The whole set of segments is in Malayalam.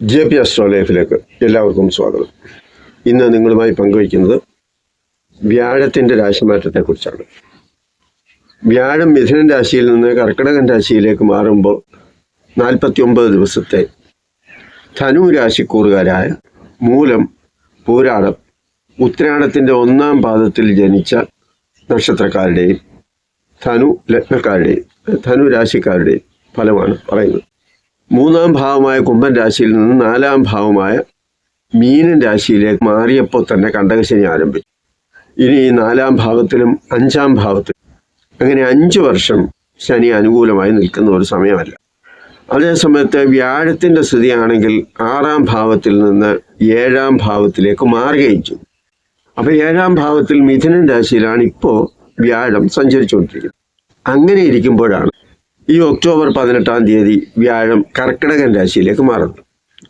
ജെ പി അസ്ട്രോ ലൈഫിലേക്ക് എല്ലാവർക്കും സ്വാഗതം. ഇന്ന് നിങ്ങളുമായി പങ്കുവയ്ക്കുന്നത് വ്യാഴത്തിന്റെ രാശിമാറ്റത്തെക്കുറിച്ചാണ്. വ്യാഴം മിഥുനൻ രാശിയിൽ നിന്ന് കർക്കിടകൻ രാശിയിലേക്ക് മാറുമ്പോൾ നാൽപ്പത്തി ഒമ്പത് ദിവസത്തെ ധനു രാശിക്കൂറുകാരായ മൂലം പൂരാടം ഉത്രാടത്തിന്റെ ഒന്നാം പാദത്തിൽ ജനിച്ച നക്ഷത്രക്കാരുടെയും ധനു ലഗ്നക്കാരുടെയും ധനു രാശിക്കാരുടെയും ഫലമാണ് പറയുന്നത്. മൂന്നാം ഭാവമായ കുംഭൻ രാശിയിൽ നിന്ന് നാലാം ഭാവമായ മീനൻ രാശിയിലേക്ക് മാറിയപ്പോൾ തന്നെ കണ്ടകശനി ആരംഭിച്ചു. ഇനി നാലാം ഭാവത്തിലും അഞ്ചാം ഭാവത്തിലും അങ്ങനെ അഞ്ച് വർഷം ശനി അനുകൂലമായി നിൽക്കുന്ന ഒരു സമയമല്ല. അതേസമയത്ത് വ്യാഴത്തിന്റെ സ്ഥിതിയാണെങ്കിൽ ആറാം ഭാവത്തിൽ നിന്ന് ഏഴാം ഭാവത്തിലേക്ക് മാറുകയും ചെയ്യും. അപ്പോൾ ഏഴാം ഭാവത്തിൽ മിഥുനൻ രാശിയിലാണ് ഇപ്പോൾ വ്യാഴം സഞ്ചരിച്ചുകൊണ്ടിരിക്കുന്നത്. അങ്ങനെ ഇരിക്കുമ്പോഴാണ് ഈ ഒക്ടോബർ പതിനെട്ടാം തീയതി വ്യാഴം കർക്കിടകൻ രാശിയിലേക്ക് മാറുന്നു.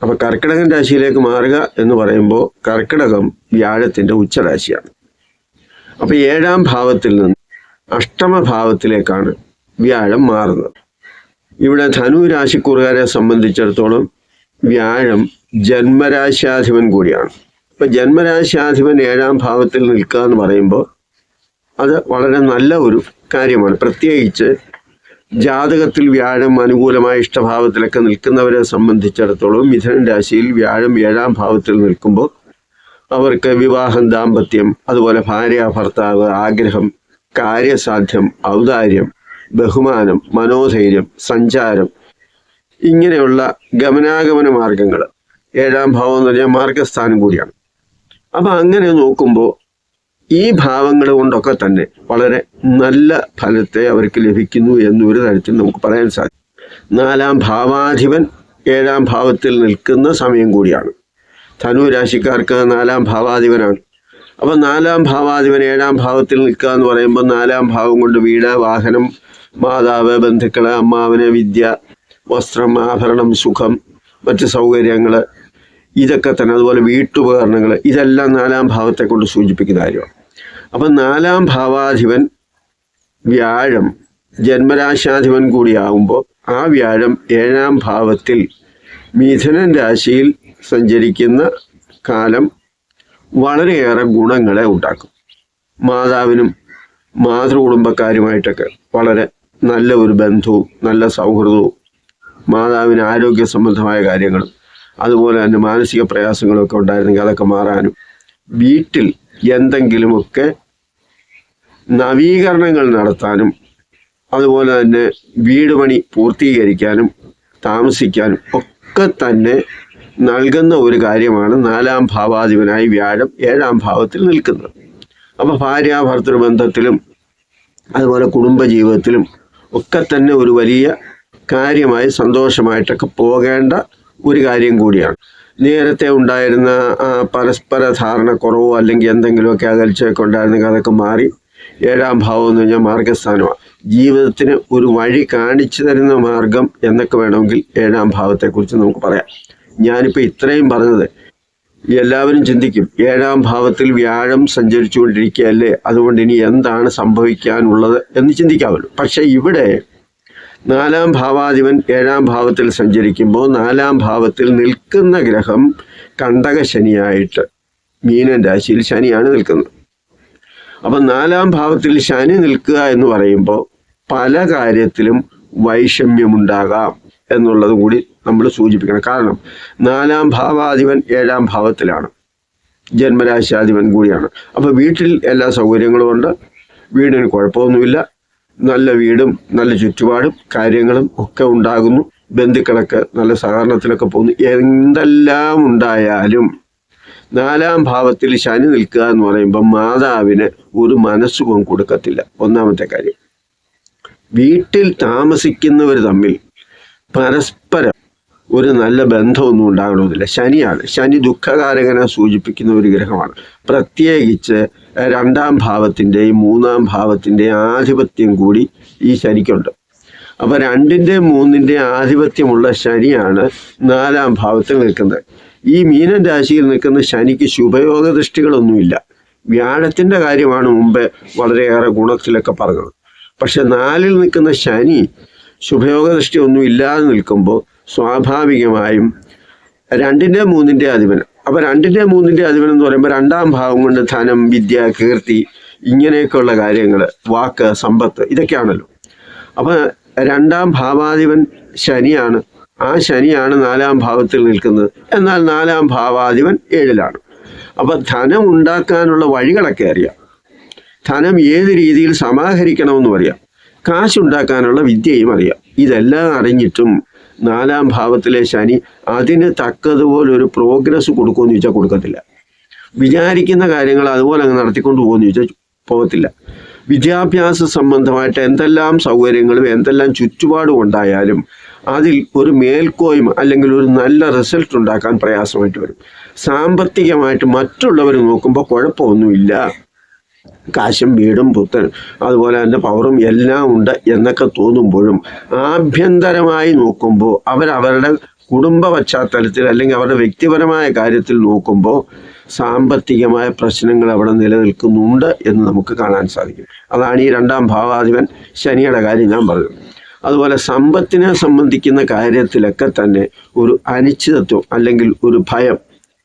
അപ്പൊ കർക്കിടകൻ രാശിയിലേക്ക് മാറുക എന്ന് പറയുമ്പോൾ കർക്കിടകം വ്യാഴത്തിന്റെ ഉച്ചരാശിയാണ്. അപ്പൊ ഏഴാം ഭാവത്തിൽ നിന്ന് അഷ്ടമഭാവത്തിലേക്കാണ് വ്യാഴം മാറുന്നത്. ഇവിടെ ധനു രാശിക്കൂറുകാരെ സംബന്ധിച്ചിടത്തോളം വ്യാഴം ജന്മരാശാധിപൻ കൂടിയാണ്. ഇപ്പം ജന്മരാശാധിപൻ ഏഴാം ഭാവത്തിൽ നിൽക്കുക എന്ന് പറയുമ്പോൾ അത് വളരെ നല്ല ഒരു കാര്യമാണ്. പ്രത്യേകിച്ച് ജാതകത്തിൽ വ്യാഴം അനുകൂലമായ ഇഷ്ടഭാവത്തിലൊക്കെ നിൽക്കുന്നവരെ സംബന്ധിച്ചിടത്തോളം മിഥുനൻ രാശിയിൽ വ്യാഴം ഏഴാം ഭാവത്തിൽ നിൽക്കുമ്പോൾ അവർക്ക് വിവാഹം ദാമ്പത്യം അതുപോലെ ഭാര്യ ഭർത്താവ് ആഗ്രഹം കാര്യസാധ്യം ഔദാര്യം ബഹുമാനം മനോധൈര്യം സഞ്ചാരം ഇങ്ങനെയുള്ള ഗമനാഗമന മാർഗങ്ങൾ ഏഴാം ഭാവം എന്ന് പറഞ്ഞാൽ മാർഗസ്ഥാനം കൂടിയാണ്. അപ്പം അങ്ങനെ നോക്കുമ്പോൾ ഈ ഭാവങ്ങൾ കൊണ്ടൊക്കെ തന്നെ വളരെ നല്ല ഫലത്തെ അവർക്ക് ലഭിക്കുന്നു എന്നൊരു തരത്തിൽ നമുക്ക് പറയാൻ സാധിക്കും. നാലാം ഭാവാധിപൻ ഏഴാം ഭാവത്തിൽ നിൽക്കുന്ന സമയം കൂടിയാണ്. ധനു രാശിക്കാർക്ക് നാലാം ഭാവാധിപനാണ്. അപ്പം നാലാം ഭാവാധിപൻ ഏഴാം ഭാവത്തിൽ നിൽക്കുക എന്ന് പറയുമ്പോൾ നാലാം ഭാവം കൊണ്ട് വീട് വാഹനം മാതാവ് ബന്ധുക്കൾ അമ്മാവന് വിദ്യ വസ്ത്രം ആഭരണം സുഖം മറ്റ് സൗകര്യങ്ങൾ ഇതൊക്കെ തന്നെ അതുപോലെ വീട്ടുപകരണങ്ങൾ ഇതെല്ലാം നാലാം ഭാവത്തെ കൊണ്ട് സൂചിപ്പിക്കുന്ന കാര്യമാണ്. അപ്പം നാലാം ഭാവാധിപൻ വ്യാഴം ജന്മരാശാധിപൻ കൂടിയാകുമ്പോൾ ആ വ്യാഴം ഏഴാം ഭാവത്തിൽ മിഥുനൻ രാശിയിൽ സഞ്ചരിക്കുന്ന കാലം വളരെയേറെ ഗുണങ്ങളെ ഉണ്ടാക്കും. മാതാവിനും മാതൃകുടുംബക്കാരുമായിട്ടൊക്കെ വളരെ നല്ല ഒരു ബന്ധവും നല്ല സൗഹൃദവും മാതാവിന് ആരോഗ്യ സംബന്ധമായ കാര്യങ്ങളും അതുപോലെ തന്നെ മാനസിക പ്രയാസങ്ങളൊക്കെ ഉണ്ടായിരുന്നെങ്കിൽ അതൊക്കെ മാറാനും. വീട്ടിൽ എന്തെങ്കിലുമൊക്കെ നവീകരണങ്ങൾ നടത്താനും അതുപോലെ തന്നെ വീട് പണി പൂർത്തീകരിക്കാനും താമസിക്കാനും ഒക്കെ തന്നെ നൽകുന്ന ഒരു കാര്യമാണ് നാലാം ഭാവാധിപനായി വ്യാഴം ഏഴാം ഭാവത്തിൽ നിൽക്കുന്നത്. അപ്പോൾ ഭാര്യ ഭർത്തൃ ബന്ധത്തിലും അതുപോലെ കുടുംബജീവിതത്തിലും ഒക്കെ തന്നെ ഒരു വലിയ കാര്യമായി സന്തോഷമായിട്ടൊക്കെ പോകേണ്ട ഒരു കാര്യം കൂടിയാണ്. നേരത്തെ ഉണ്ടായിരുന്ന പരസ്പര ധാരണ കുറവോ അല്ലെങ്കിൽ എന്തെങ്കിലുമൊക്കെ അകൽച്ചയൊക്കെ ഉണ്ടായിരുന്നെങ്കിൽ അതൊക്കെ മാറി ഏഴാം ഭാവം എന്ന് പറഞ്ഞാൽ മാർഗസ്ഥാനമാണ്. ജീവിതത്തിന് ഒരു വഴി കാണിച്ചു തരുന്ന മാർഗം എന്നൊക്കെ വേണമെങ്കിൽ ഏഴാം ഭാവത്തെക്കുറിച്ച് നമുക്ക് പറയാം. ഞാനിപ്പോൾ ഇത്രയും പറഞ്ഞത് എല്ലാവരും ചിന്തിക്കും ഏഴാം ഭാവത്തിൽ വ്യാഴം സഞ്ചരിച്ചുകൊണ്ടിരിക്കുകയല്ലേ? അതുകൊണ്ട് ഇനി എന്താണ് സംഭവിക്കാനുള്ളത് എന്ന് ചിന്തിക്കാമല്ലോ പക്ഷേ ഇവിടെ നാലാം ഭാവാധിപൻ ഏഴാം ഭാവത്തിൽ സഞ്ചരിക്കുമ്പോൾ നാലാം ഭാവത്തിൽ നിൽക്കുന്ന ഗ്രഹം കണ്ടക ശനിയായിട്ട് മീനൻ രാശിയിൽ ശനിയാണ് നിൽക്കുന്നത്. അപ്പം നാലാം ഭാവത്തിൽ ശനി നിൽക്കുക എന്ന് പറയുമ്പോൾ പല കാര്യത്തിലും വൈഷമ്യമുണ്ടാകാം എന്നുള്ളത് കൂടി നമ്മൾ സൂചിപ്പിക്കണം. കാരണം നാലാം ഭാവാധിപൻ ഏഴാം ഭാവത്തിലാണ്. ജന്മരാശാധിപൻ കൂടിയാണ്. അപ്പോൾ വീട്ടിൽ എല്ലാ സൗകര്യങ്ങളും ഉണ്ട്. വീടിന് കുഴപ്പമൊന്നുമില്ല. നല്ല വീടും നല്ല ചുറ്റുപാടും കാര്യങ്ങളും ഒക്കെ ഉണ്ടാകുന്നു. ബന്ധുക്കളൊക്കെ നല്ല സഹകരണത്തിലൊക്കെ പോകുന്നു. എന്തെല്ലാം ഉണ്ടായാലും നാലാം ഭാവത്തിൽ ശനി നിൽക്കുക എന്ന് പറയുമ്പോൾ മാതാവിന് ഒരു മനസ്സുഖം കൊടുക്കത്തില്ല. ഒന്നാമത്തെ കാര്യം. വീട്ടിൽ താമസിക്കുന്നവർ തമ്മിൽ പരസ്പരം ഒരു നല്ല ബന്ധമൊന്നും ഉണ്ടാകണമെന്നില്ല. ശനിയാണ്. ശനി ദുഃഖകാരകനെ സൂചിപ്പിക്കുന്ന ഒരു ഗ്രഹമാണ്. പ്രത്യേകിച്ച് രണ്ടാം ഭാവത്തിന്റെയും മൂന്നാം ഭാവത്തിന്റെയും ആധിപത്യം കൂടി ഈ ശനിക്കുണ്ട്. അപ്പോൾ രണ്ടിന്റെയും മൂന്നിന്റെ ആധിപത്യമുള്ള ശനിയാണ് നാലാം ഭാവത്തിൽ നിൽക്കുന്നത്. ഈ മീനൻ രാശിയിൽ നിൽക്കുന്ന ശനിക്ക് ശുഭയോഗ ദൃഷ്ടികളൊന്നുമില്ല. വ്യാഴത്തിന്റെ കാര്യമാണ് മുമ്പേ വളരെയേറെ ഗുണത്തിലൊക്കെ പറഞ്ഞത്. പക്ഷെ നാലിൽ നിൽക്കുന്ന ശനി ശുഭയോഗ ദൃഷ്ടി ഒന്നും ഇല്ലാതെ നിൽക്കുമ്പോൾ സ്വാഭാവികമായും രണ്ടിന്റെ മൂന്നിന്റെ അധിപനം അപ്പോൾ രണ്ടിന്റെ മൂന്നിന്റെ അധിപനം എന്ന് പറയുമ്പോൾ രണ്ടാം ഭാവം കൊണ്ട് ധനം വിദ്യ കീർത്തി ഇങ്ങനെയൊക്കെയുള്ള കാര്യങ്ങൾ വാക്ക് സമ്പത്ത് ഇതൊക്കെയാണല്ലോ. അപ്പോൾ രണ്ടാം ഭാവാധിപൻ ശനിയാണ്. ആ ശനിയാണ് നാലാം ഭാവത്തിൽ നിൽക്കുന്നത്. എന്നാൽ നാലാം ഭാവാധിപൻ ഏഴിലാണ്. അപ്പം ധനം ഉണ്ടാക്കാനുള്ള വഴികളൊക്കെ അറിയാം. ധനം ഏത് രീതിയിൽ സമാഹരിക്കണമെന്നും അറിയാം. കാശുണ്ടാക്കാനുള്ള വിദ്യയും അറിയാം. ഇതെല്ലാം അറിഞ്ഞിട്ടും നാലാം ഭാവത്തിലെ ശനി അതിന് തക്കതുപോലെ ഒരു പ്രോഗ്രസ് കൊടുക്കുമെന്ന് ചോദിച്ചാൽ കൊടുക്കത്തില്ല. വിചാരിക്കുന്ന കാര്യങ്ങൾ അതുപോലെ അങ്ങ് നടത്തിക്കൊണ്ട് പോകുമെന്ന് ചോദിച്ചാൽ പോകത്തില്ല. വിദ്യാഭ്യാസ സംബന്ധമായിട്ട് എന്തെല്ലാം സൗകര്യങ്ങളും എന്തെല്ലാം ചുറ്റുപാടും ഉണ്ടായാലും അതിൽ ഒരു മേൽക്കോയ്മ അല്ലെങ്കിൽ ഒരു നല്ല റിസൾട്ട് ഉണ്ടാക്കാൻ പ്രയാസമായിട്ട് വരും. സാമ്പത്തികമായിട്ട് മറ്റുള്ളവർ നോക്കുമ്പോൾ കുഴപ്പമൊന്നുമില്ല. കാശും വീടും പുത്തൻ. അതുപോലെ തന്നെ പവറും എല്ലാം ഉണ്ട് എന്നൊക്കെ തോന്നുമ്പോഴും ആഭ്യന്തരമായി നോക്കുമ്പോൾ അവരവരുടെ കുടുംബ പശ്ചാത്തലത്തിൽ അല്ലെങ്കിൽ അവരുടെ വ്യക്തിപരമായ കാര്യത്തിൽ നോക്കുമ്പോൾ സാമ്പത്തികമായ പ്രശ്നങ്ങൾ അവിടെ നിലനിൽക്കുന്നുണ്ട് എന്ന് നമുക്ക് കാണാൻ സാധിക്കും. അതാണ് ഈ രണ്ടാം ഭാവാധിപൻ ശനിയുടെ കാര്യം ഞാൻ പറഞ്ഞു. അതുപോലെ സമ്പത്തിനെ സംബന്ധിക്കുന്ന കാര്യത്തിലൊക്കെ തന്നെ ഒരു അനിശ്ചിതത്വം അല്ലെങ്കിൽ ഒരു ഭയം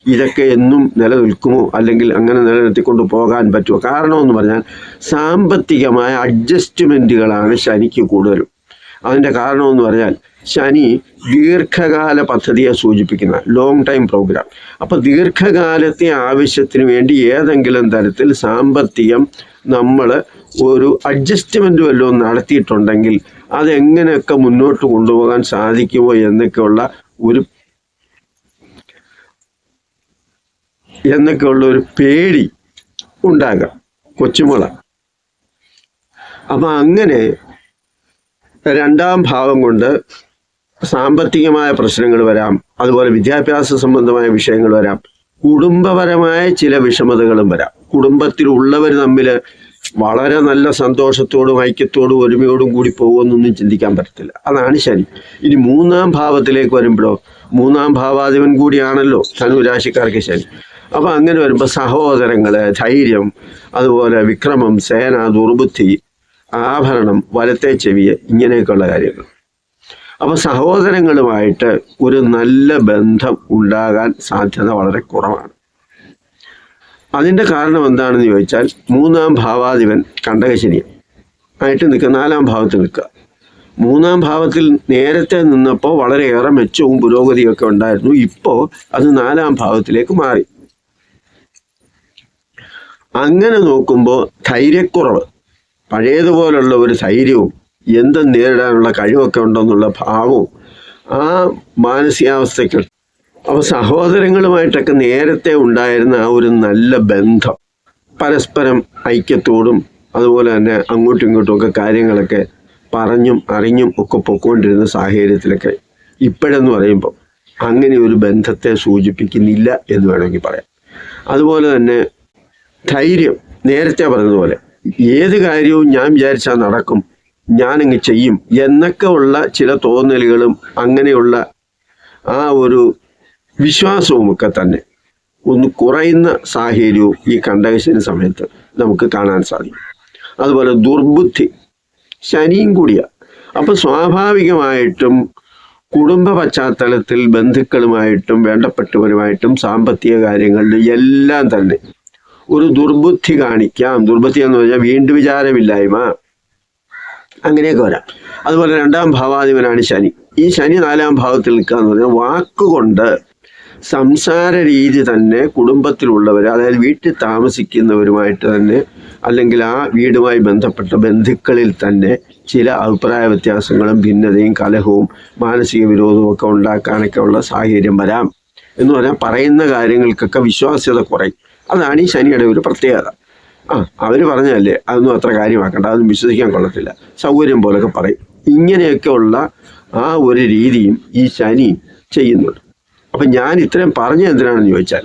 ഇതൊക്കെ എന്നും നിലനിൽക്കുമോ? അല്ലെങ്കിൽ അങ്ങനെ നിലനിർത്തിക്കൊണ്ട് പോകാൻ പറ്റുമോ? കാരണമെന്ന് പറഞ്ഞാൽ സാമ്പത്തികമായ അഡ്ജസ്റ്റ്മെന്റുകളാണ് ശനിക്ക് കൂടുതലും. അതിന്റെ കാരണമെന്ന് പറഞ്ഞാൽ ശനി ദീർഘകാല പദ്ധതിയെ സൂചിപ്പിക്കുന്ന ലോങ് ടൈം പ്രോഗ്രാം അപ്പോൾ ദീർഘകാലത്തെ ആവശ്യത്തിന് വേണ്ടി ഏതെങ്കിലും തരത്തിൽ സാമ്പത്തികം നമ്മൾ ഒരു അഡ്ജസ്റ്റ്മെന്റ് വല്ലതും നടത്തിയിട്ടുണ്ടെങ്കിൽ അതെങ്ങനെയൊക്കെ മുന്നോട്ട് കൊണ്ടുപോകാൻ സാധിക്കുമോ എന്നൊക്കെയുള്ള ഒരു എന്നൊക്കെയുള്ള ഒരു പേടി ഉണ്ടാകാം. കൊച്ചുമുള. അപ്പം അങ്ങനെ രണ്ടാം ഭാവം കൊണ്ട് സാമ്പത്തികമായ പ്രശ്നങ്ങൾ വരാം അതുപോലെ വിദ്യാഭ്യാസ സംബന്ധമായ വിഷയങ്ങൾ വരാം കുടുംബപരമായ ചില വിഷമതകളും വരാം. കുടുംബത്തിലുള്ളവർ തമ്മിൽ വളരെ നല്ല സന്തോഷത്തോടും ഐക്യത്തോടും ഒരുമയോടും കൂടി പോകുമെന്നൊന്നും ചിന്തിക്കാൻ പറ്റത്തില്ല. അതാണ് ശരി. ഇനി മൂന്നാം ഭാവത്തിലേക്ക് വരുമ്പോഴോ മൂന്നാം ഭാവാധിപൻ കൂടിയാണല്ലോ ധനുരാശിക്കാർക്ക് ശനി അപ്പം അങ്ങനെ വരുമ്പോൾ സഹോദരങ്ങൾ ധൈര്യം അതുപോലെ വിക്രമം സേന ദുർബുദ്ധി ആഭരണം വലത്തെ ചെവിയെ ഇങ്ങനെയൊക്കെയുള്ള കാര്യങ്ങൾ. അപ്പോൾ സഹോദരങ്ങളുമായിട്ട് ഒരു നല്ല ബന്ധം ഉണ്ടാകാൻ സാധ്യത വളരെ കുറവാണ്. അതിന്റെ കാരണം എന്താണെന്ന് ചോദിച്ചാൽ മൂന്നാം ഭാവാധിപൻ കണ്ടകശനി ആയിട്ട് നിൽക്കുക നാലാം ഭാവത്തിൽ നിൽക്കുക. മൂന്നാം ഭാവത്തിൽ നേരത്തെ നിന്നപ്പോൾ വളരെയേറെ മെച്ചവും പുരോഗതിയൊക്കെ ഉണ്ടായിരുന്നു. ഇപ്പോൾ അത് നാലാം ഭാവത്തിലേക്ക് മാറി. അങ്ങനെ നോക്കുമ്പോൾ ധൈര്യക്കുറവ്. പഴയതുപോലുള്ള ഒരു ധൈര്യവും എന്തും നേരിടാനുള്ള കഴിവൊക്കെ ഉണ്ടെന്നുള്ള ഭാവവും ആ മാനസികാവസ്ഥയ്ക്ക് അപ്പോൾ സഹോദരങ്ങളുമായിട്ടൊക്കെ നേരത്തെ ഉണ്ടായിരുന്ന ആ ഒരു നല്ല ബന്ധം പരസ്പരം ഐക്യത്തോടും അതുപോലെ തന്നെ അങ്ങോട്ടും ഇങ്ങോട്ടും ഒക്കെ കാര്യങ്ങളൊക്കെ പറഞ്ഞും അറിഞ്ഞും ഒക്കെ പൊക്കോണ്ടിരുന്ന സാഹചര്യത്തിലൊക്കെ ഇപ്പോഴെന്ന് പറയുമ്പോൾ അങ്ങനെ ഒരു ബന്ധത്തെ സൂചിപ്പിക്കുന്നില്ല എന്ന് വേണമെങ്കിൽ പറയാം. അതുപോലെ തന്നെ ധൈര്യം. നേരത്തെ പറഞ്ഞതുപോലെ ഏത് കാര്യവും ഞാൻ വിചാരിച്ചാൽ നടക്കും ഞാനങ്ങ് ചെയ്യും എന്നൊക്കെ ഉള്ള ചില തോന്നലുകളും അങ്ങനെയുള്ള ആ ഒരു വിശ്വാസവും ഒക്കെ തന്നെ ഒന്ന് കുറയുന്ന സാഹചര്യവും ഈ കണ്ടകശന സമയത്ത് നമുക്ക് കാണാൻ സാധിക്കും. അതുപോലെ ദുർബുദ്ധി ശനിയും കൂടിയാണ് അപ്പം സ്വാഭാവികമായിട്ടും കുടുംബ പശ്ചാത്തലത്തിൽ ബന്ധുക്കളുമായിട്ടും വേണ്ടപ്പെട്ടവരുമായിട്ടും സാമ്പത്തിക കാര്യങ്ങളിൽ എല്ലാം തന്നെ ഒരു ദുർബുദ്ധി കാണിക്കാം. ദുർബുദ്ധി എന്ന് പറഞ്ഞാൽ വീണ്ടും വിചാരമില്ലായ്മ. അങ്ങനെയൊക്കെ വരാം. അതുപോലെ രണ്ടാം ഭാവാധിപനാണ് ശനി. ഈ ശനി നാലാം ഭാവത്തിൽ നിൽക്കുക എന്ന് പറഞ്ഞാൽ വാക്കുകൊണ്ട് സംസാര രീതി തന്നെ കുടുംബത്തിലുള്ളവർ അതായത് വീട്ടിൽ താമസിക്കുന്നവരുമായിട്ട് തന്നെ അല്ലെങ്കിൽ ആ വീടുമായി ബന്ധപ്പെട്ട ബന്ധുക്കളിൽ തന്നെ ചില അഭിപ്രായ വ്യത്യാസങ്ങളും ഭിന്നതയും കലഹവും മാനസിക വിരോധവും ഒക്കെ ഉണ്ടാക്കാനൊക്കെ ഉള്ള സാഹചര്യം വരാം. എന്ന് പറഞ്ഞാൽ പറയുന്ന കാര്യങ്ങൾക്കൊക്കെ വിശ്വാസ്യത കുറയും. അതാണ് ഈ ശനിയുടെ ഒരു പ്രത്യേകത. ആ. അവർ പറഞ്ഞല്ലേ അതൊന്നും അത്ര കാര്യമാക്കണ്ട അതൊന്നും വിശ്വസിക്കാൻ കൊള്ളത്തില്ല. സൗകര്യം പോലൊക്കെ പറയും. ഇങ്ങനെയൊക്കെയുള്ള ആ ഒരു രീതിയും ഈ ശനി ചെയ്യുന്നുണ്ട്. അപ്പം ഞാൻ ഇത്രയും പറഞ്ഞ എന്തിനാണെന്ന് ചോദിച്ചാൽ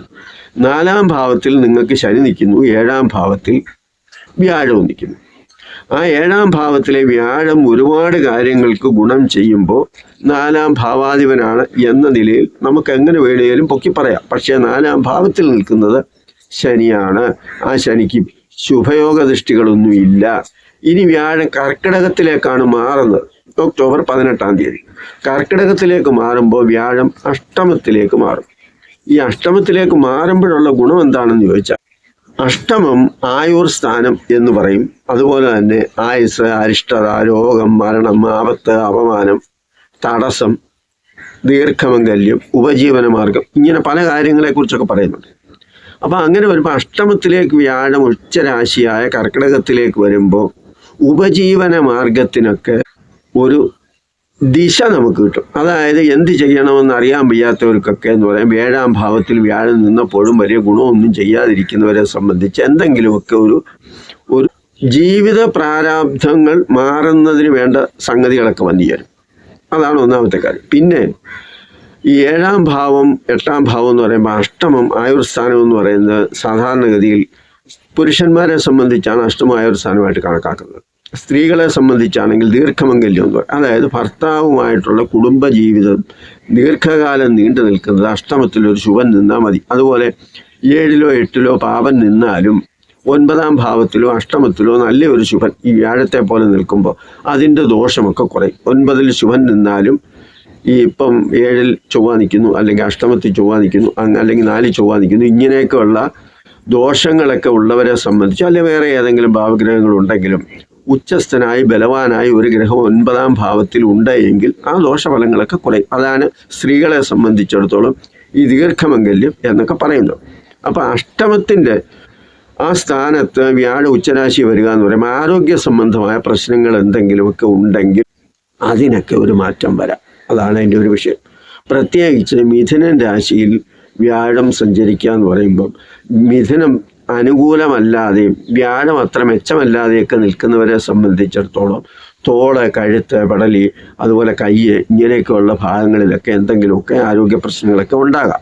നാലാം ഭാവത്തിൽ നിങ്ങൾക്ക് ശനി നിൽക്കുന്നു ഏഴാം ഭാവത്തിൽ വ്യാഴവും നിൽക്കുന്നു. ആ ഏഴാം ഭാവത്തിലെ വ്യാഴം ഒരുപാട് കാര്യങ്ങൾക്ക് ഗുണം ചെയ്യുമ്പോൾ നാലാം ഭാവാധിപനാണ് എന്ന നിലയിൽ നമുക്ക് എങ്ങനെ വേണേലും പൊക്കി പറയാം. പക്ഷേ നാലാം ഭാവത്തിൽ നിൽക്കുന്നത് ശനിയാണ്. ആ ശനിക്ക് ശുഭയോഗ ദൃഷ്ടികളൊന്നും ഇല്ല ഇനി വ്യാഴം കർക്കിടകത്തിലേക്കാണ് മാറുന്നത്. ഒക്ടോബർ പതിനെട്ടാം തീയതി. കർക്കിടകത്തിലേക്ക് മാറുമ്പോൾ വ്യാഴം അഷ്ടമത്തിലേക്ക് മാറും. ഈ അഷ്ടമത്തിലേക്ക് മാറുമ്പോഴുള്ള ഗുണം എന്താണെന്ന് ചോദിച്ചാൽ അഷ്ടമം ആയുർ സ്ഥാനം എന്ന് പറയും. അതുപോലെ തന്നെ ആയുസ് അരിഷ്ടത രോഗം മരണം ആപത്ത് അപമാനം തടസ്സം ദീർഘമംഗല്യം ഉപജീവന മാർഗം ഇങ്ങനെ പല കാര്യങ്ങളെക്കുറിച്ചൊക്കെ പറയുന്നുണ്ട്. അപ്പം അങ്ങനെ വരുമ്പോൾ അഷ്ടമത്തിലേക്ക് വ്യാഴം ഉച്ചരാശിയായ കർക്കിടകത്തിലേക്ക് വരുമ്പോൾ ഉപജീവന മാർഗത്തിനൊക്കെ ഒരു ദിശ നമുക്ക് കിട്ടും. അതായത് എന്ത് ചെയ്യണമെന്ന് അറിയാൻ വയ്യാത്തവർക്കൊക്കെ എന്ന് പറയാം. ഏഴാം ഭാവത്തിൽ വ്യാഴം നിന്നപ്പോഴും വലിയ ഗുണമൊന്നും ചെയ്യാതിരിക്കുന്നവരെ സംബന്ധിച്ച് എന്തെങ്കിലുമൊക്കെ ഒരു ഒരു ജീവിത പ്രാരാബ്ധങ്ങൾ മാറുന്നതിന് വേണ്ട സംഗതികളൊക്കെ വന്നു അതാണ് ഒന്നാമത്തെ കാര്യം. പിന്നെ ഈ ഏഴാം ഭാവം എട്ടാം ഭാവം എന്ന് പറയുമ്പോൾ അഷ്ടമം ആയുർസ്ഥാനം എന്ന് പറയുന്നത് സാധാരണഗതിയിൽ പുരുഷന്മാരെ സംബന്ധിച്ചാണ് അഷ്ടമം ആയുർസ്ഥാനമായിട്ട് കണക്കാക്കുന്നത്. സ്ത്രീകളെ സംബന്ധിച്ചാണെങ്കിൽ ദീർഘമംഗല്യം എന്ന് പറയും അതായത് ഭർത്താവുമായിട്ടുള്ള കുടുംബജീവിതം ദീർഘകാലം നീണ്ടു നിൽക്കുന്നത് അഷ്ടമത്തിൽ ഒരു ശുഭൻ നിന്നാൽ മതി. അതുപോലെ ഏഴിലോ എട്ടിലോ പാപൻ നിന്നാലും ഒൻപതാം ഭാവത്തിലോ അഷ്ടമത്തിലോ നല്ല ഒരു ശുഭൻ ഈ വ്യാഴത്തെ പോലെ നിൽക്കുമ്പോൾ അതിന്റെ ദോഷമൊക്കെ കുറയും. ഒൻപതിൽ ശുഭൻ നിന്നാലും ഈ ഇപ്പം ഏഴിൽ ചൊവ്വ നിൽക്കുന്നു അല്ലെങ്കിൽ അഷ്ടമത്തിൽ ചൊവ്വ നിൽക്കുന്നു അല്ലെങ്കിൽ നാലിൽ ചൊവ്വ നിൽക്കുന്നു ഇങ്ങനെയൊക്കെയുള്ള ദോഷങ്ങളൊക്കെ ഉള്ളവരെ സംബന്ധിച്ച് അല്ലെങ്കിൽ വേറെ ഏതെങ്കിലും ഭാവഗ്രഹങ്ങൾ ഉണ്ടെങ്കിലും ഉച്ചസ്ഥനായി ബലവാനായി ഒരു ഗ്രഹം ഒൻപതാം ഭാവത്തിൽ ഉണ്ടെങ്കിൽ ആ ദോഷഫലങ്ങളൊക്കെ കുറയും. അതാണ് സ്ത്രീകളെ സംബന്ധിച്ചിടത്തോളം ഈ ദീർഘമംഗല്യം എന്നൊക്കെ പറയുന്നത്. അപ്പോൾ അഷ്ടമത്തിന്റെ ആ സ്ഥാനത്ത് വ്യാഴ ഉച്ചരാശി വരിക എന്ന് പറയുമ്പോൾ ആരോഗ്യ സംബന്ധമായ പ്രശ്നങ്ങൾ എന്തെങ്കിലുമൊക്കെ ഉണ്ടെങ്കിൽ അതിനൊക്കെ ഒരു മാറ്റം വരാം. അതാണ് എന്റെ ഒരു വിഷയം. പ്രത്യേകിച്ച് മിഥുനൻ രാശിയിൽ വ്യാഴം സഞ്ചരിക്കുക എന്ന് പറയുമ്പം മിഥുനം അനുകൂലമല്ലാതെയും വ്യാഴം അത്ര മെച്ചമല്ലാതെയൊക്കെ നിൽക്കുന്നവരെ സംബന്ധിച്ചിടത്തോളം തോൾ കഴുത്ത് പടലി അതുപോലെ കയ്യ് ഇങ്ങനെയൊക്കെയുള്ള ഭാഗങ്ങളിലൊക്കെ എന്തെങ്കിലുമൊക്കെ ആരോഗ്യ പ്രശ്നങ്ങളൊക്കെ ഉണ്ടാകാം.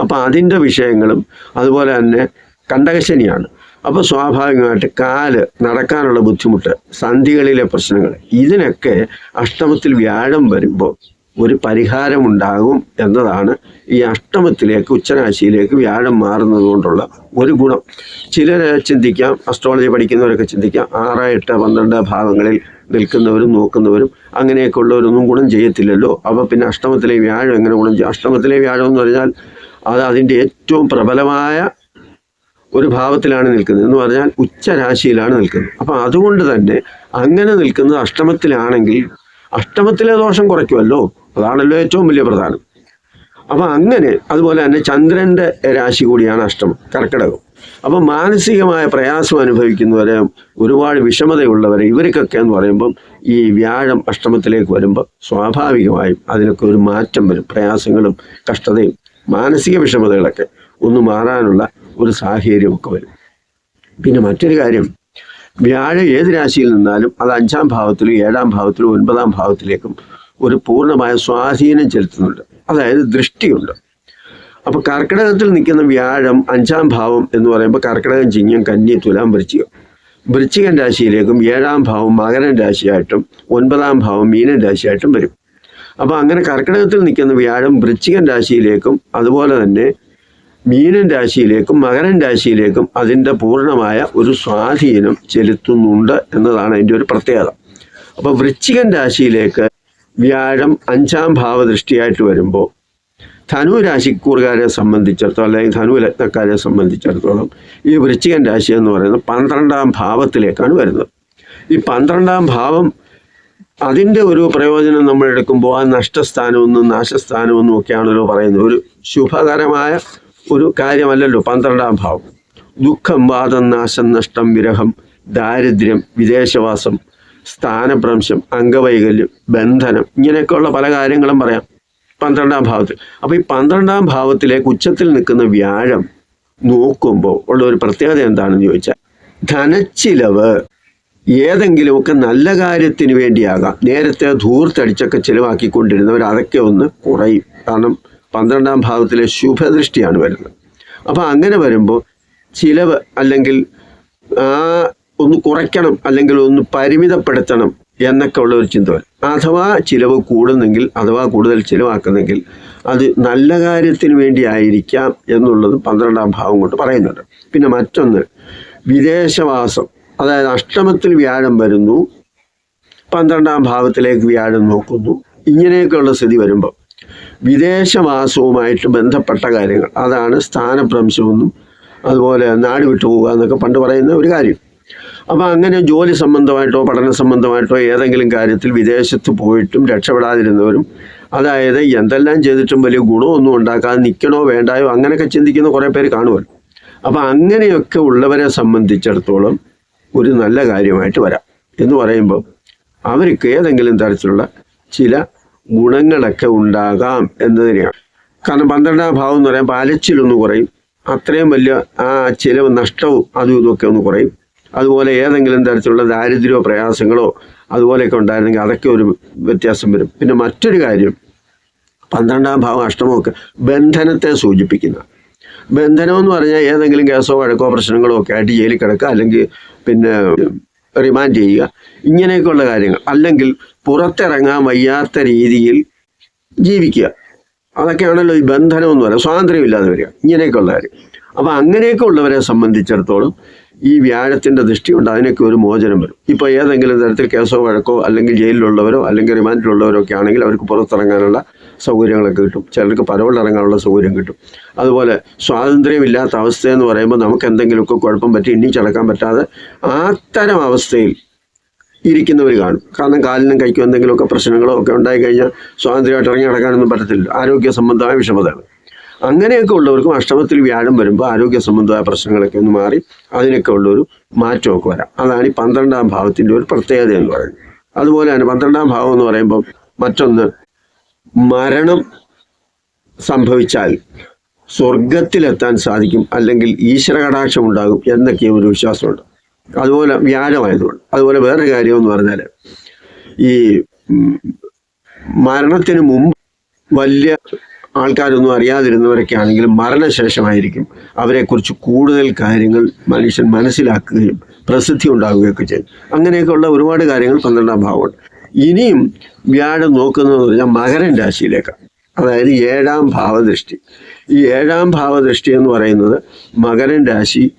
അപ്പോൾ അതിന്റെ വിഷയങ്ങളും അതുപോലെ തന്നെ കണ്ടകശനിയാണ്. അപ്പോൾ സ്വാഭാവികമായിട്ട് കാൽ നടക്കാനുള്ള ബുദ്ധിമുട്ട് സന്ധികളിലെ പ്രശ്നങ്ങൾ ഇതിനൊക്കെ അഷ്ടമത്തിൽ വ്യാഴം വരുമ്പോൾ ഒരു പരിഹാരമുണ്ടാകും എന്നതാണ് ഈ അഷ്ടമത്തിലേക്ക് ഉച്ചരാശിയിലേക്ക് വ്യാഴം മാറുന്നത് കൊണ്ടുള്ള ഒരു ഗുണം. ചിലർ ചിന്തിക്കാം അസ്ട്രോളജി പഠിക്കുന്നവരൊക്കെ ചിന്തിക്കാം ആറ് എട്ട് പന്ത്രണ്ട് ഭാഗങ്ങളിൽ നിൽക്കുന്നവരും നോക്കുന്നവരും അങ്ങനെയൊക്കെ ഉള്ളവരൊന്നും ഗുണം ചെയ്യത്തില്ലല്ലോ. അപ്പോൾ പിന്നെ അഷ്ടമത്തിലെ വ്യാഴം എങ്ങനെ ഗുണം ചെയ്യും? അഷ്ടമത്തിലെ വ്യാഴം എന്ന് പറഞ്ഞാൽ അത് അതിന്റെ ഏറ്റവും പ്രബലമായ ഒരു ഭാവത്തിലാണ് നിൽക്കുന്നത്. എന്ന് പറഞ്ഞാൽ ഉച്ചരാശിയിലാണ് നിൽക്കുന്നത്. അപ്പോൾ അതുകൊണ്ട് തന്നെ അങ്ങനെ നിൽക്കുന്നത് അഷ്ടമത്തിലാണെങ്കിൽ അഷ്ടമത്തിലെ ദോഷം കുറയ്ക്കുമല്ലോ. അതാണല്ലോ ഏറ്റവും വലിയ പ്രധാനം. അപ്പം അങ്ങനെ അതുപോലെ തന്നെ ചന്ദ്രന്റെ രാശി കൂടിയാണ് അഷ്ടമം കർക്കിടകം. അപ്പം മാനസികമായ പ്രയാസം അനുഭവിക്കുന്നവരെ ഒരുപാട് വിഷമതയുള്ളവരെ ഇവർക്കൊക്കെ എന്ന് പറയുമ്പം ഈ വ്യാഴം അഷ്ടമത്തിലേക്ക് വരുമ്പോൾ സ്വാഭാവികമായും അതിനൊക്കെ ഒരു മാറ്റം വരും പ്രയാസങ്ങളും കഷ്ടതയും മാനസിക വിഷമതകളൊക്കെ ഒന്ന് മാറാനുള്ള ഒരു സാഹചര്യമൊക്കെ വരും. പിന്നെ മറ്റൊരു കാര്യം വ്യാഴം ഏത് രാശിയിൽ നിന്നാലും അത് അഞ്ചാം ഭാവത്തിലും ഏഴാം ഭാവത്തിലും ഒൻപതാം ഭാവത്തിലേക്കും ഒരു പൂർണമായ സ്വാധീനം ചെലുത്തുന്നുണ്ട്. അതായത് ദൃഷ്ടിയുണ്ട്. അപ്പോൾ കർക്കിടകത്തിൽ നിൽക്കുന്ന വ്യാഴം അഞ്ചാം ഭാവം എന്ന് പറയുമ്പോൾ കർക്കിടകം ചിങ്ങം കന്നി തുലാം വൃശ്ചികം. വൃശ്ചികൻ രാശിയിലേക്കും ഏഴാം ഭാവം മകരൻ രാശിയായിട്ടും ഒൻപതാം ഭാവം മീനൻ രാശിയായിട്ടും വരും. അപ്പോൾ അങ്ങനെ കർക്കിടകത്തിൽ നിൽക്കുന്ന വ്യാഴം വൃശ്ചികൻ രാശിയിലേക്കും അതുപോലെ തന്നെ മീനൻ രാശിയിലേക്കും മകരൻ രാശിയിലേക്കും അതിന്റെ പൂർണമായ ഒരു സ്വാധീനം ചെലുത്തുന്നുണ്ട് എന്നതാണ് അതിന്റെ ഒരു പ്രത്യേകത. അപ്പോൾ വൃശ്ചികൻ രാശിയിലേക്ക് വ്യാഴം അഞ്ചാം ഭാവദൃഷ്ടിയായിട്ട് വരുമ്പോൾ ധനു രാശിക്കൂറുകാരെ സംബന്ധിച്ചിടത്തോളം അല്ലെങ്കിൽ ധനു ലഗ്നക്കാരെ സംബന്ധിച്ചിടത്തോളം ഈ വൃശ്ചികൻ രാശി എന്ന് പറയുന്നത് പന്ത്രണ്ടാം ഭാവത്തിലേക്കാണ് വരുന്നത്. ഈ പന്ത്രണ്ടാം ഭാവം അതിന്റെ ഒരു പ്രയോജനം നമ്മൾ എടുക്കുമ്പോൾ ആ നഷ്ടസ്ഥാനമെന്നും നാശസ്ഥാനമെന്നും ഒക്കെയാണല്ലോ പറയുന്നത്. ഒരു ശുഭകരമായ ഒരു കാര്യമല്ലല്ലോ പന്ത്രണ്ടാം ഭാവം. ദുഃഖം വാദം നാശം നഷ്ടം വിരഹം ദാരിദ്ര്യം വിദേശവാസം സ്ഥാനഭ്രംശം അംഗവൈകല്യം ബന്ധനം ഇങ്ങനെയൊക്കെയുള്ള പല കാര്യങ്ങളും പറയാം. പന്ത്രണ്ടാം ഭാവത്തിൽ. അപ്പോൾ ഈ പന്ത്രണ്ടാം ഭാവത്തിലേക്ക് ഉച്ചത്തിൽ നിൽക്കുന്ന വ്യാഴം നോക്കുമ്പോൾ ഉള്ള ഒരു പ്രത്യേകത എന്താണെന്ന് ചോദിച്ചാൽ ധനച്ചിലവ് ഏതെങ്കിലുമൊക്കെ നല്ല കാര്യത്തിന് വേണ്ടിയാകാം. നേരത്തെ ധൂർത്തടിച്ചൊക്കെ ചിലവാക്കിക്കൊണ്ടിരുന്നവർ അതൊക്കെ ഒന്ന് കുറയും. കാരണം പന്ത്രണ്ടാം ഭാവത്തിലെ ശുഭദൃഷ്ടിയാണ് വരുന്നത്. അപ്പോൾ അങ്ങനെ വരുമ്പോൾ ചിലവ് അല്ലെങ്കിൽ ആ ഒന്ന് കുറയ്ക്കണം അല്ലെങ്കിൽ ഒന്ന് പരിമിതപ്പെടുത്തണം എന്നൊക്കെ ഉള്ള ഒരു ചിന്ത അഥവാ ചിലവ് കൂടുന്നെങ്കിൽ അഥവാ കൂടുതൽ ചിലവാക്കുന്നെങ്കിൽ അത് നല്ല കാര്യത്തിന് വേണ്ടി ആയിരിക്കാം എന്നുള്ളത് പന്ത്രണ്ടാം ഭാവം കൊണ്ട് പറയുന്നുണ്ട്. പിന്നെ മറ്റൊന്ന് വിദേശവാസം. അതായത് അഷ്ടമത്തിൽ വ്യാഴം വരുന്നു പന്ത്രണ്ടാം ഭാവത്തിലേക്ക് വ്യാഴം നോക്കുന്നു. ഇങ്ങനെയൊക്കെയുള്ള സ്ഥിതി വരുമ്പോൾ വിദേശവാസവുമായിട്ട് ബന്ധപ്പെട്ട കാര്യങ്ങൾ. അതാണ് സ്ഥാനഭ്രംശമെന്നും അതുപോലെ നാട് വിട്ടു പോകുക എന്നൊക്കെ പണ്ട് പറയുന്ന ഒരു കാര്യം. അപ്പോൾ അങ്ങനെ ജോലി സംബന്ധമായിട്ടോ പഠന സംബന്ധമായിട്ടോ ഏതെങ്കിലും കാര്യത്തിൽ വിദേശത്ത് പോയിട്ടും രക്ഷപ്പെടാതിരുന്നവരും അതായത് എന്തെല്ലാം ചെയ്തിട്ടും വലിയ ഗുണമൊന്നും ഉണ്ടാക്കാതെ നിൽക്കണോ വേണ്ടായോ അങ്ങനെയൊക്കെ ചിന്തിക്കുന്ന കുറേ പേര് കാണുമല്ലോ. അപ്പോൾ അങ്ങനെയൊക്കെ ഉള്ളവരെ സംബന്ധിച്ചിടത്തോളം ഒരു നല്ല കാര്യമായിട്ട് വരാം എന്ന് പറയുമ്പോൾ അവർക്ക് ഏതെങ്കിലും തരത്തിലുള്ള ചില ഗുണങ്ങളൊക്കെ ഉണ്ടാകാം എന്നതിനെയാണ്. കാരണം പന്ത്രണ്ടാം ഭാവം എന്ന് പറയുമ്പോൾ അലച്ചിലൊന്ന് കുറയും. അത്രയും വലിയ ആ ചിലവ് നഷ്ടവും അതും ഇതൊക്കെ ഒന്ന് കുറയും. അതുപോലെ ഏതെങ്കിലും തരത്തിലുള്ള ദാരിദ്ര്യമോ പ്രയാസങ്ങളോ അതുപോലെയൊക്കെ ഉണ്ടായിരുന്നെങ്കിൽ അതൊക്കെ ഒരു വ്യത്യാസം വരും. പിന്നെ മറ്റൊരു കാര്യം പന്ത്രണ്ടാം ഭാവം അഷ്ടമമൊക്കെ ബന്ധനത്തെ സൂചിപ്പിക്കുന്ന. ബന്ധനം എന്ന് പറഞ്ഞാൽ ഏതെങ്കിലും കേസോ വഴക്കോ പ്രശ്നങ്ങളോ ഒക്കെ ആയിട്ട് ജയിലിൽ കിടക്കുക അല്ലെങ്കിൽ പിന്നെ റിമാൻഡ് ചെയ്യുക. ഇങ്ങനെയൊക്കെയുള്ള കാര്യങ്ങൾ. അല്ലെങ്കിൽ പുറത്തിറങ്ങാൻ വയ്യാത്ത രീതിയിൽ ജീവിക്കുക. അതൊക്കെയാണല്ലോ ഈ ബന്ധനം എന്ന് പറയുന്നത്. സ്വാതന്ത്ര്യമില്ലാതെ വരിക. ഇങ്ങനെയൊക്കെയുള്ള കാര്യം. അപ്പോൾ അങ്ങനെയൊക്കെ ഉള്ളവരെ സംബന്ധിച്ചിടത്തോളം ഈ വ്യാഴത്തിന്റെ ദൃഷ്ടി കൊണ്ട് അതിനൊക്കെ ഒരു മോചനം വരും. ഇപ്പോൾ ഏതെങ്കിലും തരത്തിൽ കേസോ വഴക്കോ അല്ലെങ്കിൽ ജയിലിലുള്ളവരോ അല്ലെങ്കിൽ റിമാൻഡിലുള്ളവരോ ഒക്കെ ആണെങ്കിൽ അവർക്ക് പുറത്തിറങ്ങാനുള്ള സൗകര്യങ്ങളൊക്കെ കിട്ടും. ചിലർക്ക് പരോളിറങ്ങാനുള്ള സൗകര്യം കിട്ടും. അതുപോലെ സ്വാതന്ത്ര്യമില്ലാത്ത അവസ്ഥയെന്ന് പറയുമ്പോൾ നമുക്ക് എന്തെങ്കിലുമൊക്കെ കുഴപ്പം പറ്റി ഇനി ചടക്കാൻ പറ്റാതെ അത്തരം അവസ്ഥയിൽ ഇരിക്കുന്നവർ കാണും. കാരണം കാലിനും കൈക്കും എന്തെങ്കിലുമൊക്കെ പ്രശ്നങ്ങളോ ഒക്കെ ഉണ്ടായി കഴിഞ്ഞാൽ സ്വാതന്ത്ര്യമായിട്ട് ഇറങ്ങി നടക്കാനൊന്നും പറ്റത്തില്ല. ആരോഗ്യ സംബന്ധമായ വിഷമതകൾ അങ്ങനെയൊക്കെ ഉള്ളവർക്കും അഷ്ടമത്തിൽ വ്യാഴം വരുമ്പോൾ ആരോഗ്യ സംബന്ധമായ പ്രശ്നങ്ങളൊക്കെ ഒന്ന് മാറി അതിനൊക്കെ ഉള്ളൊരു മാറ്റമൊക്കെ വരാം. അതാണ് ഈ പന്ത്രണ്ടാം ഭാവത്തിന്റെ ഒരു പ്രത്യേകത എന്ന് പറയുന്നത്. അതുപോലെ തന്നെ പന്ത്രണ്ടാം ഭാവം എന്ന് പറയുമ്പോൾ മറ്റൊന്ന് മരണം സംഭവിച്ചാൽ സ്വർഗത്തിലെത്താൻ സാധിക്കും അല്ലെങ്കിൽ ഈശ്വര കടാക്ഷം ഉണ്ടാകും എന്നൊക്കെ ഒരു വിശ്വാസമുണ്ട്. അതുപോലെ വ്യാഴമായതുകൊണ്ട്. അതുപോലെ വേറൊരു കാര്യം എന്ന് പറഞ്ഞാൽ ഈ മരണത്തിന് മുമ്പ് വലിയ ആൾക്കാരൊന്നും അറിയാതിരുന്നവരൊക്കെ ആണെങ്കിലും മരണശേഷമായിരിക്കും അവരെക്കുറിച്ച് കൂടുതൽ കാര്യങ്ങൾ മനുഷ്യൻ മനസ്സിലാക്കുകയും പ്രസിദ്ധി ഉണ്ടാവുകയൊക്കെ ചെയ്യും. അങ്ങനെയൊക്കെയുള്ള ഒരുപാട് കാര്യങ്ങൾ പന്ത്രണ്ടാം ഭാവമുണ്ട് ഇനിയും വ്യാഴം നോക്കുന്നതെന്ന് പറഞ്ഞാൽ മകരൻ രാശിയിലേക്കാണ്. അതായത് ഏഴാം ഭാവദൃഷ്ടി. ഈ ഏഴാം ഭാവദൃഷ്ടി എന്ന് പറയുന്നത് മകരൻ രാശി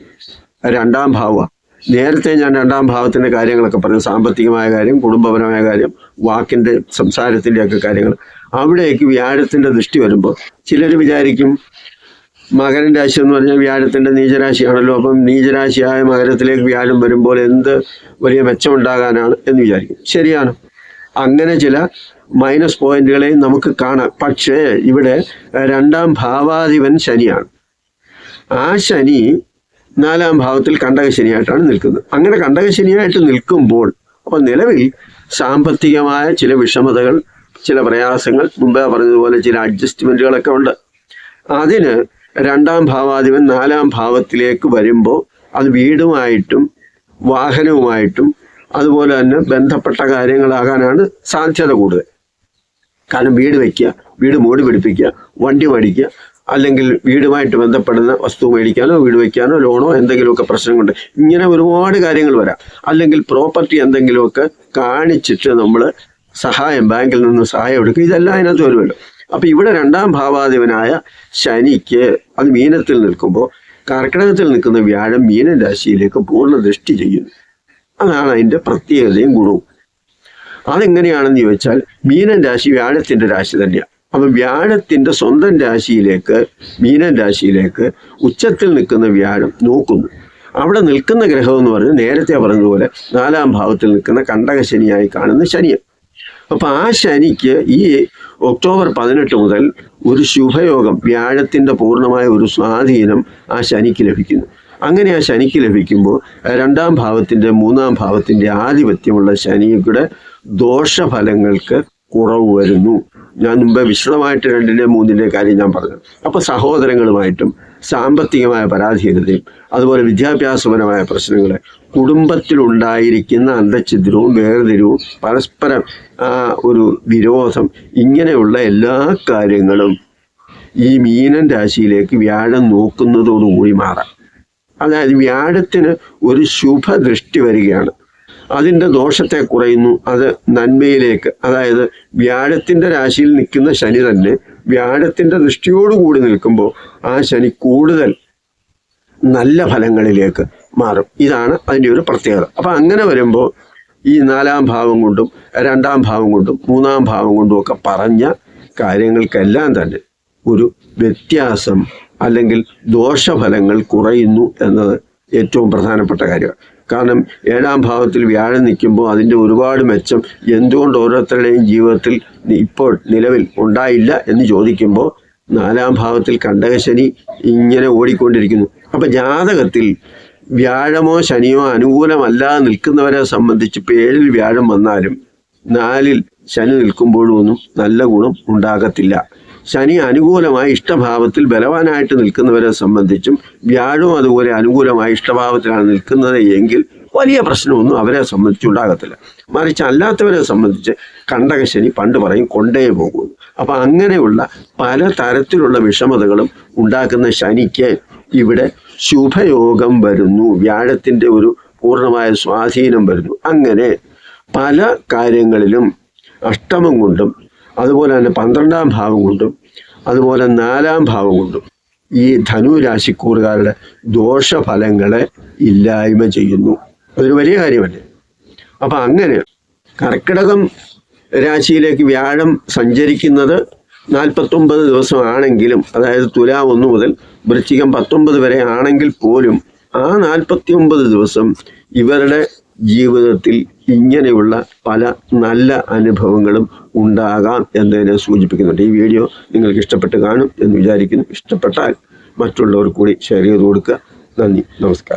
രണ്ടാം ഭാവമാണ്. നേരത്തെ ഞാൻ രണ്ടാം ഭാവത്തിന്റെ കാര്യങ്ങളൊക്കെ പറഞ്ഞു. സാമ്പത്തികമായ കാര്യം കുടുംബപരമായ കാര്യം വാക്കിന്റെ സംസാരത്തിന്റെയൊക്കെ കാര്യങ്ങൾ. അവിടേക്ക് വ്യാഴത്തിന്റെ ദൃഷ്ടി വരുമ്പോൾ ചിലർ വിചാരിക്കും മകരൻ രാശി എന്ന് പറഞ്ഞാൽ വ്യാഴത്തിന്റെ നീചരാശിയാണല്ലോ. അപ്പം നീചരാശിയായ മകരത്തിലേക്ക് വ്യാഴം വരുമ്പോൾ എന്ത് വലിയ മെച്ചമുണ്ടാകാനാണ് എന്ന് വിചാരിക്കും. ശരിയാണ്. അങ്ങനെ ചില മൈനസ് പോയിന്റുകളെയും നമുക്ക് കാണാം. പക്ഷേ ഇവിടെ രണ്ടാം ഭാവാധിപൻ ശനിയാണ്. ആ ശനി നാലാം ഭാവത്തിൽ കണ്ടകശനിയായിട്ടാണ് നിൽക്കുന്നത്. അങ്ങനെ കണ്ടകശനിയായിട്ട് നിൽക്കുമ്പോൾ അപ്പോൾ നിലവിൽ സാമ്പത്തികമായ ചില വിഷമതകൾ ചില പ്രയാസങ്ങൾ. മുമ്പേ പറഞ്ഞതുപോലെ ചില അഡ്ജസ്റ്റ്മെന്റുകളൊക്കെ ഉണ്ട്. അതിന് രണ്ടാം ഭാവാധിപൻ നാലാം ഭാവത്തിലേക്ക് വരുമ്പോൾ അത് വീടുമായിട്ടും വാഹനവുമായിട്ടും അതുപോലെ തന്നെ ബന്ധപ്പെട്ട കാര്യങ്ങളാകാനാണ് സാധ്യത കൂടുതൽ. കാരണം വീട് വയ്ക്കുക വീട് മൂടി പിടിപ്പിക്കുക വണ്ടി മേടിക്കുക അല്ലെങ്കിൽ വീടുമായിട്ട് ബന്ധപ്പെടുന്ന വസ്തു മേടിക്കാനോ വീട് വയ്ക്കാനോ ലോണോ എന്തെങ്കിലുമൊക്കെ പ്രശ്നങ്ങളുണ്ട്. ഇങ്ങനെ ഒരുപാട് കാര്യങ്ങൾ വരാം. അല്ലെങ്കിൽ പ്രോപ്പർട്ടി എന്തെങ്കിലുമൊക്കെ കാണിച്ചിട്ട് നമ്മൾ സഹായം ബാങ്കിൽ നിന്ന് സഹായം എടുക്കുക ഇതെല്ലാം അതിനകത്ത് വരുമല്ലോ. അപ്പോൾ ഇവിടെ രണ്ടാം ഭാവാധിപനായ ശനിക്ക് അത് മീനത്തിൽ നിൽക്കുമ്പോൾ കർക്കിടകത്തിൽ നിൽക്കുന്ന വ്യാഴം മീന രാശിയിലേക്ക് പൂർണ ദൃഷ്ടി ചെയ്യുന്നു. അതാണ് അതിന്റെ പ്രത്യേകതയും ഗുണവും. അതെങ്ങനെയാണെന്ന് ചോദിച്ചാൽ മീനൻ രാശി വ്യാഴത്തിന്റെ രാശി തന്നെയാണ്. അപ്പം വ്യാഴത്തിന്റെ സ്വന്തം രാശിയിലേക്ക് മീനൻ രാശിയിലേക്ക് ഉച്ചത്തിൽ നിൽക്കുന്ന വ്യാഴം നോക്കുന്നു. അവിടെ നിൽക്കുന്ന ഗ്രഹം എന്ന് പറഞ്ഞാൽ നേരത്തെ പറഞ്ഞതുപോലെ നാലാം ഭാവത്തിൽ നിൽക്കുന്ന കണ്ടകശനിയായി കാണുന്ന ശനിയാണ്. അപ്പം ആ ശനിക്ക് ഈ ഒക്ടോബർ പതിനെട്ട് മുതൽ ഒരു ശുഭയോഗം വ്യാഴത്തിന്റെ പൂർണമായ ഒരു സ്വാധീനം ആ ശനിക്ക് ലഭിക്കുന്നു. അങ്ങനെ ആ ശനിക്ക് ലഭിക്കുമ്പോൾ രണ്ടാം ഭാവത്തിന്റെ മൂന്നാം ഭാവത്തിന്റെ ആധിപത്യമുള്ള ശനിയുടെ ദോഷഫലങ്ങൾക്ക് കുറവ് വരുന്നു. ഞാൻ മുമ്പ് വിശദമായിട്ട് രണ്ടിന്റെ മൂന്നിന്റെ കാര്യം ഞാൻ പറഞ്ഞു. അപ്പോൾ സഹോദരങ്ങളുമായിട്ടും സാമ്പത്തികമായ പരാധീനതയും അതുപോലെ വിദ്യാഭ്യാസപരമായ പ്രശ്നങ്ങൾ കുടുംബത്തിലുണ്ടായിരിക്കുന്ന അന്തഛിദ്രവും വേർതിരിവും പരസ്പരം ഒരു വിരോധം ഇങ്ങനെയുള്ള എല്ലാ കാര്യങ്ങളും ഈ മീനൻ രാശിയിലേക്ക് വ്യാഴം നോക്കുന്നതോടുകൂടി മാറാം. അതായത് വ്യാഴത്തിന് ഒരു ശുഭദൃഷ്ടി വരികയാണ്. അതിന്റെ ദോഷത്തെ കുറയുന്നു. അത് നന്മയിലേക്ക് അതായത് വ്യാഴത്തിന്റെ രാശിയിൽ നിൽക്കുന്ന ശനി തന്നെ വ്യാഴത്തിന്റെ ദൃഷ്ടിയോടുകൂടി നിൽക്കുമ്പോൾ ആ ശനി കൂടുതൽ നല്ല ഫലങ്ങളിലേക്ക് മാറും. ഇതാണ് അതിന്റെ ഒരു പ്രത്യേകത. അപ്പം അങ്ങനെ വരുമ്പോൾ ഈ നാലാം ഭാവം കൊണ്ടും രണ്ടാം ഭാവം കൊണ്ടും മൂന്നാം ഭാവം കൊണ്ടും ഒക്കെ പറഞ്ഞ കാര്യങ്ങൾക്കെല്ലാം തന്നെ ഒരു വ്യത്യാസം അല്ലെങ്കിൽ ദോഷഫലങ്ങൾ കുറയുന്നു എന്നത് ഏറ്റവും പ്രധാനപ്പെട്ട കാര്യമാണ്. കാരണം ഏഴാം ഭാവത്തിൽ വ്യാഴം നിൽക്കുമ്പോൾ അതിന്റെ ഒരുപാട് മെച്ചം എന്തുകൊണ്ട് ഓരോരുത്തരുടെയും ജീവിതത്തിൽ ഇപ്പോൾ നിലവിൽ ഉണ്ടായില്ല എന്ന് ചോദിക്കുമ്പോൾ നാലാം ഭാവത്തിൽ കണ്ടകശനി ഇങ്ങനെ ഓടിക്കൊണ്ടിരിക്കുന്നു. അപ്പം ജാതകത്തിൽ വ്യാഴമോ ശനിയോ അനുകൂലമല്ലാതെ നിൽക്കുന്നവരെ സംബന്ധിച്ച് പേരിൽ വ്യാഴം വന്നാലും നാലിൽ ശനി നിൽക്കുമ്പോഴും ഒന്നും നല്ല ഗുണം ഉണ്ടാകത്തില്ല. ശനി അനുകൂലമായി ഇഷ്ടഭാവത്തിൽ ബലവാനായിട്ട് നിൽക്കുന്നവരെ സംബന്ധിച്ചും വ്യാഴവും അതുപോലെ അനുകൂലമായി ഇഷ്ടഭാവത്തിലാണ് നിൽക്കുന്നത് എങ്കിൽ വലിയ പ്രശ്നമൊന്നും അവരെ സംബന്ധിച്ച് ഉണ്ടാകത്തില്ല. മറിച്ച് അല്ലാത്തവരെ സംബന്ധിച്ച് കണ്ടകശനി പണ്ട് പറയും കൊണ്ടേ പോകുന്നു അപ്പം അങ്ങനെയുള്ള പല തരത്തിലുള്ള വിഷമതകളും ഉണ്ടാക്കുന്ന ശനിക്ക് ഇവിടെ ശുഭയോഗം വരുന്നു. വ്യാഴത്തിന്റെ ഒരു പൂർണമായ സ്വാധീനം വരുന്നു. അങ്ങനെ പല കാര്യങ്ങളിലും അഷ്ടമം കൊണ്ടും അതുപോലെ തന്നെ പന്ത്രണ്ടാം ഭാവം കൊണ്ടും അതുപോലെ നാലാം ഭാവം കൊണ്ടും ഈ ധനു രാശിക്കൂറുകാരുടെ ദോഷഫലങ്ങളെ ഇല്ലായ്മ ചെയ്യുന്നു. അതൊരു വലിയ കാര്യമല്ലേ? അപ്പം അങ്ങനെ കർക്കിടകം രാശിയിലേക്ക് വ്യാഴം സഞ്ചരിക്കുന്നത് നാൽപ്പത്തൊമ്പത് ദിവസമാണെങ്കിലും അതായത് തുലാം ഒന്ന് മുതൽ വൃശ്ചികം പത്തൊമ്പത് വരെ ആണെങ്കിൽ പോലും ആ നാൽപ്പത്തി ഒമ്പത് ദിവസം ഇവരുടെ ജീവിതത്തിൽ ഇങ്ങനെയുള്ള പല നല്ല അനുഭവങ്ങളും ഉണ്ടാകാം എന്നതിനെ സൂചിപ്പിക്കുന്നുണ്ട്. ഈ വീഡിയോ നിങ്ങൾക്ക് ഇഷ്ടപ്പെട്ട് കാണും എന്ന് വിചാരിക്കുന്നു. ഇഷ്ടപ്പെട്ടാൽ മറ്റുള്ളവർ കൂടി ഷെയർ ചെയ്ത് കൊടുക്കുക. നന്ദി. നമസ്കാരം.